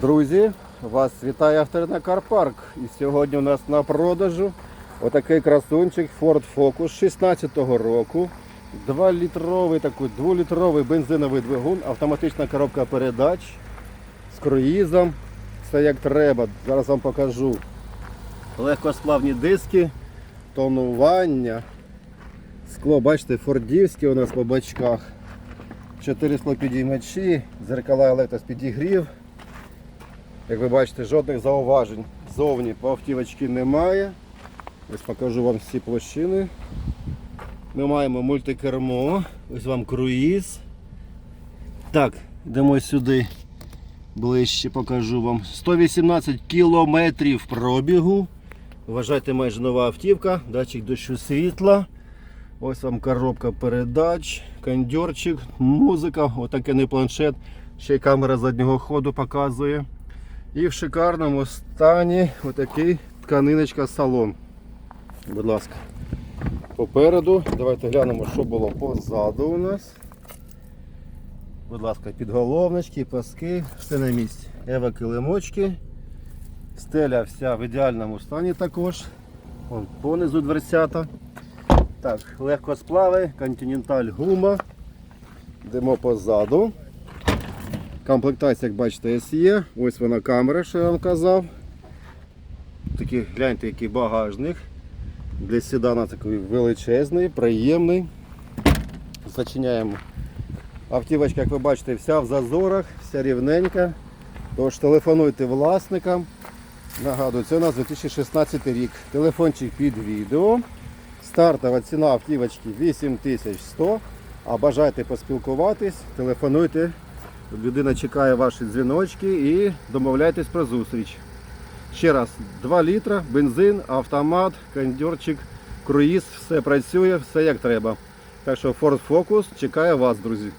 Друзі, вас вітає Карпарк. І сьогодні у нас на продажу отакий красунчик Ford Focus 16-го року. 2-літровий такий 2-літровий бензиновий двигун, автоматична коробка передач з круїзом. Все як треба. Зараз вам покажу. Легкосплавні диски, тонування. Скло, бачите, фордівське у нас по бачках. 4 склопідіймачі, зеркала електроспідігрів. Як ви бачите, жодних зауважень зовні по автівочці немає. Ось покажу вам всі площини. Ми маємо мультикермо, ось вам круїз. Так, йдемо сюди ближче покажу вам. 118 кілометрів пробігу. Вважайте майже нова автівка, датчик дощу світла. Ось вам коробка передач, кондьорчик, музика, отакий не планшет, ще й камера заднього ходу показує. І в шикарному стані отакий тканиночка салон. Будь ласка. Попереду. Давайте глянемо, що було позаду у нас. Будь ласка, підголовнички, паски, все на місці. Ева килимочки. Стеля вся в ідеальному стані також. Вон понизу дверцята. Так, легко сплави, континенталь гума. Йдемо позаду. Комплектація, як бачите, SE. Ось вона камера, що я вам казав. Такий, гляньте, який багажник. Для седана такий величезний, приємний. Зачиняємо. Автівочка, як ви бачите, вся в зазорах, вся рівненька. Тож телефонуйте власникам. Нагадую, це у нас 2016 рік. Телефончик під відео. Стартова ціна автівочки 8100. А бажаєте поспілкуватись, телефонуйте. Людина чекає ваші дзвіночки і домовляйтесь про зустріч. Ще раз, 2 літра, бензин, автомат, кондьорчик, круїз, все працює, все як треба. Так що Ford Focus чекає вас, друзі.